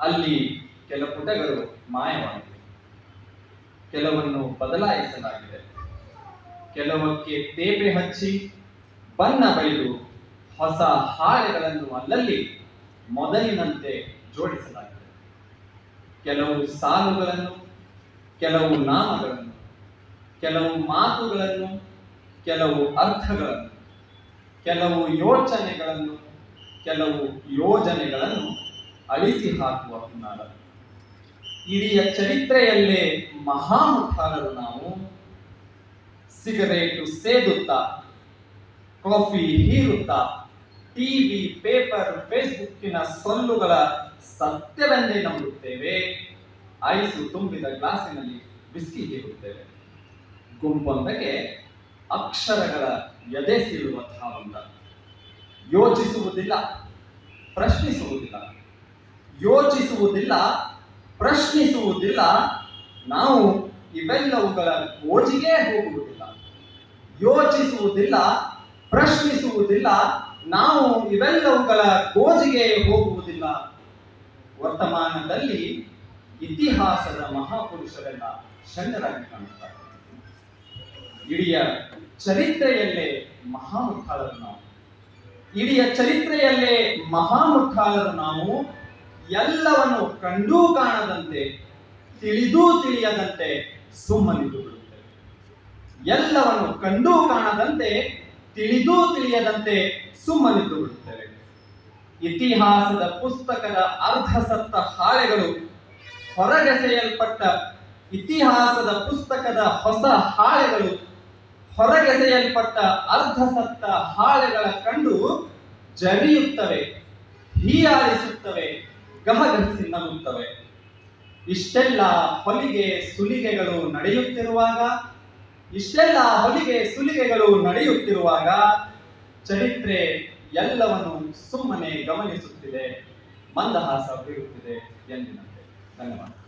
ಅಲ್ಲಿ ಕೆಲ ಪುಟಗಳು ಮಾಯವಾಗಿವೆ ಕೆಲವನ್ನು ಬದಲಾಯಿಸಲಾಗಿದೆ. ಕೆಲವಕ್ಕೆ ತೇಪೆ ಹಚ್ಚಿ ಬಣ್ಣ ಬಳಿದು ಹೊಸ ಹಾಳೆಗಳನ್ನು ಅಲ್ಲಲ್ಲಿ ಮೊದಲಿನಂತೆ ಜೋಡಿಸಲಾಗಿದೆ. ಕೆಲವು ಸಾಲುಗಳನ್ನು, ಕೆಲವು ನಾಮಗಳನ್ನು, ಕೆಲವು ಮಾತುಗಳನ್ನು, ಕೆಲವು ಅರ್ಥಗಳನ್ನು, ಕೆಲವು ಯೋಚನೆಗಳನ್ನು, ಕೆಲವು ಯೋಜನೆಗಳನ್ನು ಅಳಿಸಿ ಹಾಕುವ ಹುನ್ನಾರ. ಇಡೀ ಚರಿತ್ರೆಯಲ್ಲೇ ಮಹಾಮುಖಾರರು ನಾವು. ಸಿಗರೇಟು ಸೇದುತ್ತಾ, ಕಾಫಿ ಹೀರುತ್ತಾ ಟಿವಿ ಪೇಪರ್, ಫೇಸ್ಬುಕ್ಕಿನ ಸೊಲ್ಲುಗಳ ಸತ್ಯವನ್ನೇ ನಂಬುತ್ತೇವೆ. ಐಸು ತುಂಬಿದ ಗ್ಲಾಸಿನಲ್ಲಿ ಬಿಸಿ ಹೀರುತ್ತೇವೆ. ಗುಂಪೊಂದಕ್ಕೆ ಅಕ್ಷರಗಳ ಎದೆ ಸೀಳುವ ಧಾವಂತ. ಯೋಚಿಸುವುದಿಲ್ಲ, ಪ್ರಶ್ನಿಸುವುದಿಲ್ಲ. ಯೋಚಿಸುವುದಿಲ್ಲ, ಪ್ರಶ್ನಿಸುವುದಿಲ್ಲ, ನಾವು ಇವೆಲ್ಲವುಗಳ ಓಜಿಗೆ ಹೋಗುವುದಿಲ್ಲ. ಯೋಚಿಸುವುದಿಲ್ಲ, ಪ್ರಶ್ನಿಸುವುದಿಲ್ಲ, ನಾವು ಇವೆಲ್ಲವುಗಳ ಗೋಜಿಗೆ ಹೋಗುವುದಿಲ್ಲ. ವರ್ತಮಾನದಲ್ಲಿ ಇತಿಹಾಸದ ಮಹಾಪುರುಷರೆಲ್ಲ ಶಂಕರಾಗಿ ಕಾಣುತ್ತಾರೆ. ಇಡಿಯ ಚರಿತ್ರೆಯಲ್ಲೇ ಮಹಾಮುಖಾಲರು ನಾವು. ಇಡಿಯ ಚರಿತ್ರೆಯಲ್ಲೇ ಮಹಾಮುಖಾಲರು ನಾವು. ಎಲ್ಲವನ್ನು ಕಂಡೂ ಕಾಣದಂತೆ, ತಿಳಿದೂ ತಿಳಿಯದಂತೆ ಸುಮ್ಮನಿದ್ದು ಬಿಡುತ್ತೇವೆ ಎಲ್ಲವನ್ನು ಕಂಡೂ ಕಾಣದಂತೆ, ತಿಳಿದೂ ತಿಳಿಯದಂತೆ ಸುಮ್ಮನಿದ್ದು ಬಿಡುತ್ತೇವೆ ಇತಿಹಾಸದ ಪುಸ್ತಕದ ಅರ್ಧ ಸತ್ತ ಹಾಳೆಗಳು ಹೊರಗೆಸೆಯಲ್ಪಟ್ಟ ಇತಿಹಾಸದ ಪುಸ್ತಕದ ಹೊಸ ಹಾಳೆಗಳು ಹೊರಗೆಸೆಯಲ್ಪಟ್ಟ ಅರ್ಧ ಸತ್ತ ಹಾಳೆಗಳ ಕಂಡು ಜರಿಯುತ್ತವೆ, ಹೀಯಾಳಿಸುತ್ತವೆ ಗಹಗಹಿಸಿ ನಗುತ್ತವೆ ಇಷ್ಟೆಲ್ಲ ಹೊಲಿಗೆ ಸುಲಿಗೆಗಳು ನಡೆಯುತ್ತಿರುವಾಗ, ಇಷ್ಟೆಲ್ಲ ಹೊಲಿಗೆ ಸುಲಿಗೆಗಳು ನಡೆಯುತ್ತಿರುವಾಗ ಚರಿತ್ರೆ ಎಲ್ಲವನ್ನು ಸುಮ್ಮನೆ ಗಮನಿಸುತ್ತಿದೆ, ಮಂದಹಾಸ ಬೀರುತ್ತಿದೆ ಎಂದಿನಂತೆ. ಧನ್ಯವಾದ.